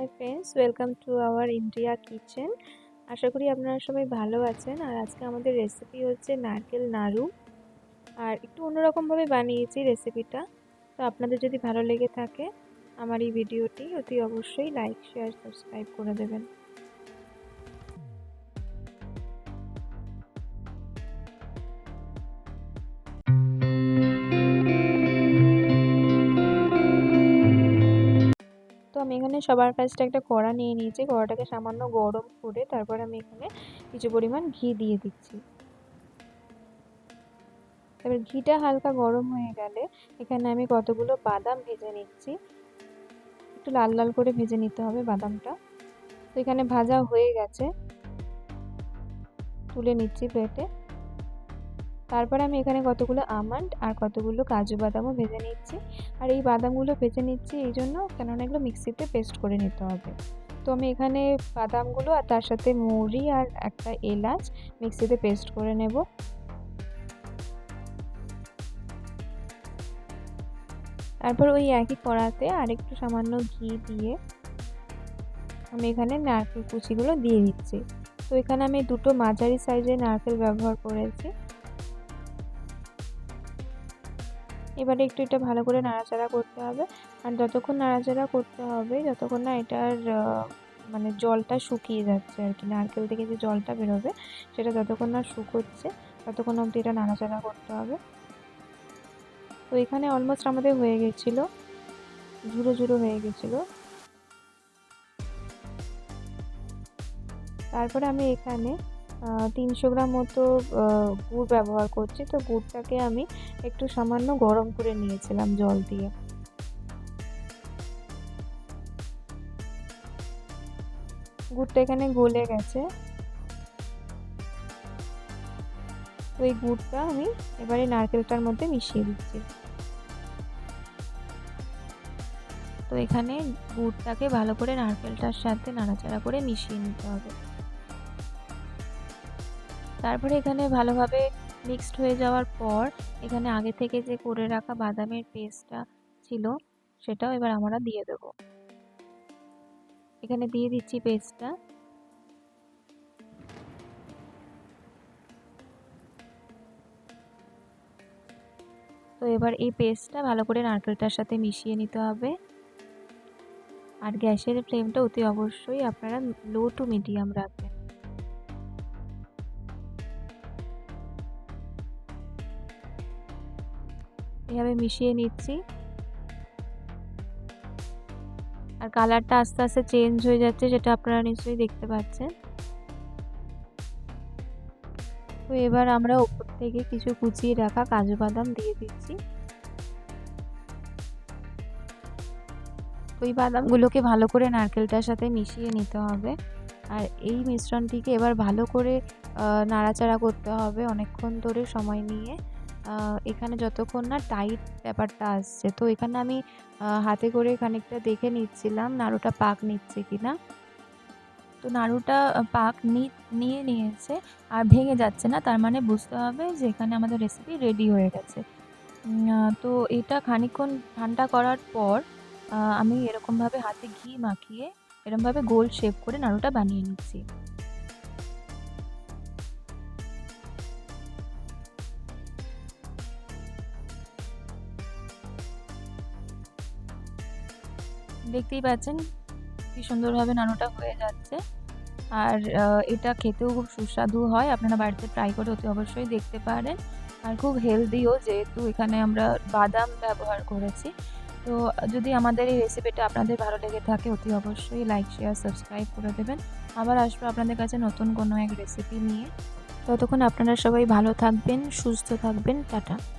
Hi friends welcome to our India kitchen আশা করি আপনারা সবাই ভালো আছেন। আর আজকে আমাদের রেসিপি হচ্ছে নারকেল নাড়ু। আর একটু অন্যরকমভাবে বানিয়েছি রেসিপিটা তো আপনাদের যদি ভালো লেগে থাকে আমার এই ভিডিওটি অতি অবশ্যই লাইক শেয়ার সাবস্ক্রাইব করে দেবেন। সবার ফার্স্টে একটা কড়া নিয়ে নিয়েছি। কড়াটাকে সামান্য গরম করে তারপর আমি এখানে কিছু পরিমাণ ঘি দিয়ে দিচ্ছি। এবার ঘিটা হালকা গরম হয়ে গেলে এখানে আমি কতগুলো বাদাম ভেজে নিচ্ছি। একটু লাল লাল করে ভেজে নিতে হবে বাদামটা। তো এখানে ভাজা হয়ে গেছে। তুলে নিচ্ছি প্লেটে। তারপরে আমি এখানে কতগুলো আমন্ড আর কতগুলো কাজু বাদামও ভেজে নিচ্ছি। আর এই বাদামগুলো ভেজে নিচ্ছি এই জন্য কেননা এগুলো মিক্সিতে পেস্ট করে নিতে হবে। তো আমি এখানে বাদামগুলো আর তার সাথে মুড়ি আর একটা এলাচ মিক্সিতে পেস্ট করে নেব। তারপর ওই একই কড়াতে আর একটু সামান্য ঘি দিয়ে আমি এখানে নারকেল কুচিগুলো দিয়ে দিচ্ছি। তো এখানে আমি দুটো মাঝারি সাইজের নারকেল ব্যবহার করেছি। এবারে একটু এটা ভালো করে নাড়াচাড়া করতে হবে। আর যতক্ষণ নাড়াচাড়া করতে হবে, যতক্ষণ না এটার মানে জলটা শুকিয়ে যাচ্ছে আর কি, নারকেল থেকে যে জলটা বেরোবে, সেটা যতক্ষণ না শুকোচ্ছে, ততক্ষণ অবধি এটা নাড়াচাড়া করতে হবে। তো এখানে অলমোস্ট আমাদের হয়ে গেছিল ঝুড়ো ঝুড়ো হয়ে গেছিল। তারপরে আমি এখানে তিনশো গ্রাম মতো গুড় ব্যবহার করছি। তো গুড়টাকে আমি একটু সামান্য গরম করে নিয়েছিলাম জল দিয়ে। গুড়টা এখানে গলে গেছে। তো এই গুড়টা আমি এবারে নারকেলটার মধ্যে মিশিয়ে দিচ্ছি। তো এখানে গুড়টাকে ভালো করে নারকেলটার সাথে নাড়াচাড়া করে মিশিয়ে নিতে হবে। তারপরে এখানে ভালোভাবে মিক্সড হয়ে যাওয়ার পর এখানে আগে থেকে যে করে রাখা বাদামের পেস্টটা ছিল, সেটাও এবার আমরা দিয়ে দেব। এখানে দিয়ে দিচ্ছি পেস্টটা তো এবার এই পেস্টটা ভালো করে নারকেলটার সাথে মিশিয়ে নিতে হবে। আর গ্যাসের ফ্লেমটা অতি অবশ্যই আপনারা লো টু মিডিয়াম রাখবেন। এভাবে মিশিয়ে নিচ্ছি। আর কালারটা আস্তে আস্তে চেঞ্জ হয়ে যাচ্ছে সেটা আপনারা নিশ্চয়ই দেখতে পাচ্ছেন। তো এবার আমরা ওপর থেকে কিছু কুচিয়ে রাখা কাজু বাদাম দিয়ে দিচ্ছি। ওই বাদামগুলোকে ভালো করে নারকেলটার সাথে মিশিয়ে নিতে হবে। আর এই মিশ্রণটিকে এবার ভালো করে নাড়াচাড়া করতে হবে অনেকক্ষণ ধরে সময় নিয়ে। এখানে যতক্ষণ না টাইট ব্যাপারটা আসছে। তো এখানে আমি হাতে করে খানিকটা দেখে নিচ্ছিলাম নাড়ুটা পাক নিচ্ছে কি না তো নাড়ুটা পাক নিয়ে নিয়েছে আর ভেঙে যাচ্ছে না। তার মানে বুঝতে হবে যে এখানে আমাদের রেসিপি রেডি হয়ে গেছে। তো এটা খানিকক্ষণ ঠান্ডা করার পর আমি এরকমভাবে হাতে ঘি মাখিয়ে এরকমভাবে গোল শেপ করে নাড়ুটা বানিয়ে নিচ্ছি। দেখতেই পাচ্ছেন কি সুন্দরভাবে নানুটা হয়ে যাচ্ছে। আর এটা খেতেও খুব সুস্বাদু হয়। আপনারা বাড়িতে ট্রাই করে অতি অবশ্যই দেখতে পারেন। আর খুব হেলদিও যেহেতু এখানে আমরা বাদাম ব্যবহার করেছি। তো, যদি আমাদের এই রেসিপিটা আপনাদের ভালো লেগে থাকে, অতি অবশ্যই লাইক শেয়ার সাবস্ক্রাইব করে দেবেন। আবার আসব আপনাদের কাছে নতুন কোনো এক রেসিপি নিয়ে। ততক্ষণ আপনারা সবাই ভালো থাকবেন, সুস্থ থাকবেন। টাটা।